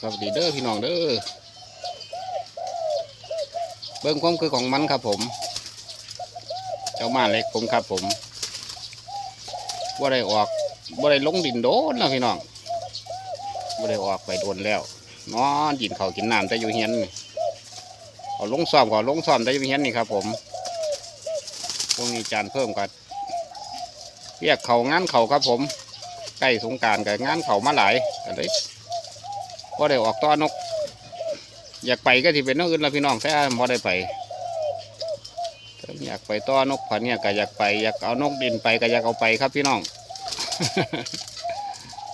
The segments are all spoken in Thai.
สวัสดีเด้อพี่น้องเด้อ เบิ้งความคือของมันครับผม เจ้ามาเล็กผมครับผมว่าได้ออกว่าได้ลงดินโดนแล้วพี่น้องว่าได้ออกไปโดนแล้วนอนกินเขากินน้ำแต่อยู่เฮียนเอาลงซ้อมก็เอาลงซ้อมแต่อยู่เฮียนนี่ครับ ผมพวกนี้จานเพิ่มกันเรียกเขางานเขาครับผมใกล้สงการกับงานเขามาหลายก็เลย พอได้ออกต้อนก อยากไปก็ที่เป็นนกอื่นละพี่น้องแต่พอได้ไปถ้าอยากไปต้อนกพันเนี่ยก็อยากไปอยากเอานกดินไปก็อยากเอาไปครับพี่น้อง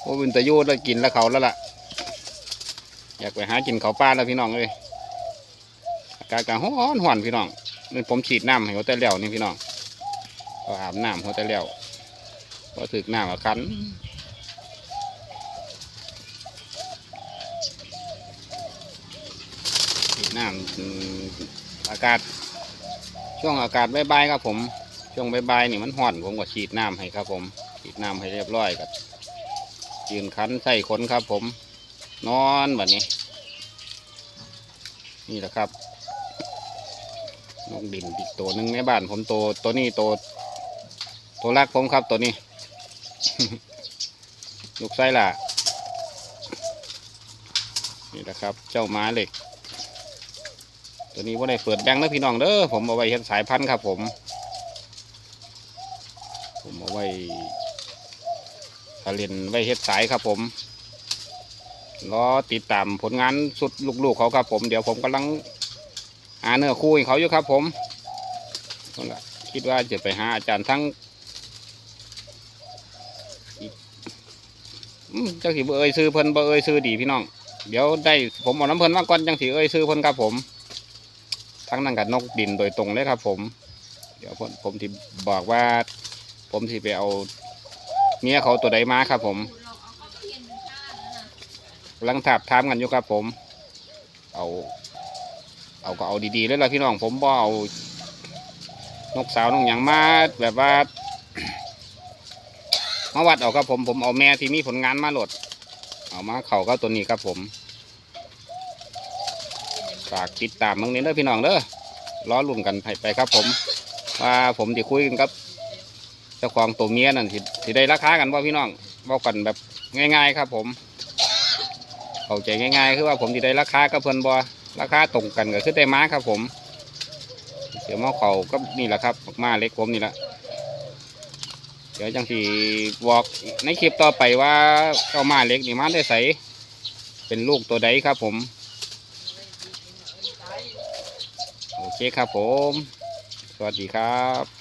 โอ้เป็นตะยูแล้วกินแล้วเขาแล้วล่ะ อยากไปหากินเขาป้าแล้วพี่น้องเลยอากาศก็ร้อนหวนพี่น้องนี่ผมฉีดน้ำให้เขาแต่แล้วนี่พี่น้องอาบน้ำเขาแต่แล้วพอถึกน้ำกับคัน ฉีด น้ำอากาศ ช่วงอากาศใบๆครับผม ช่วงใบๆนี่มันห่อนผมก็ฉีดน้ำให้ครับ ผม ฉีดน้ำให้เรียบร้อยกับยืนคันใส่ขนครับ ผม นอนแบบนี้ นี่แหละครับนกดินอีกตัวหนึ่งในบ้านผมตัวตัวนี้ตัวตัวแรกผมครับตัวนี้ ลูกไส้ล่ะ นี่แหละครับ เจ้าม้าเหล็ก ตัวนี้ว่าได้เปิดแบงค์นะพี่น้องเด้อผมเอาไว้เห็นสายพันธุ์ครับ ผม ผมเอาไว้ทะเลนไว้เฮ็ดสายครับ ผมรอติดตามผลงานสุดลูกๆเขาครับ ผมเดี๋ยวผมกำลังหาเนื้อคู่ให้เขาอยู่ครับ ผมนั่นแหละคิดว่าจะไปหาอาจารย์ทั้งจังสีบ่เอ่ยซื้อเพิ่นบ่เอ่ยซื้อดีพี่น้อง เดี๋ยวได้ผมเอาน้ำเพิ่นมาก่อนจังสีเอ่ยซื้อเพิ่นครับผม ทั้งนั้นกับนกดินโดยตรงเลยครับผม เดี๋ยวผมผมที่บอกว่า ผมที่ไปเอาเมียเขาตัวใดมาครับผมกำลังถาบทามกันอยู่ครับผม เอา เอาก็เอาดีๆเลยล่ะพี่น้องผมบ่เอานกสาวนกหยังมาแบบว่ามาวัดเอาครับผมผมเอาแม่ที่มีผลงานมาโหลด เอามาเข่าก็ตัวนี้ครับผม ฝากติดตามมึงนี้เด้อพี่น้องเด้อล้อลุ่นกันไปไปครับผม ว่าผมจะคุยกันครับเจ้าของตัวเมียนั่นสิสิได้ราคากันว่าพี่น้องบอกกันแบบง่าย ๆ ครับผมเข้าใจง่ายๆ คือว่าผมจะได้ราคากับเพิ่นบ่ราคาตรงกันก็คือได้ม้าครับ ผมเดี๋ยวมาเขาก็นี่แหละครับมาเล็กผมนี่แหละเดี๋ยวจังสีบอกในคลิปต่อไปว่าเจ้ามาเล็กนี่มาได้ใสเป็นลูกตัวใดครับผม โอ เคครับผม สวัสดีครับ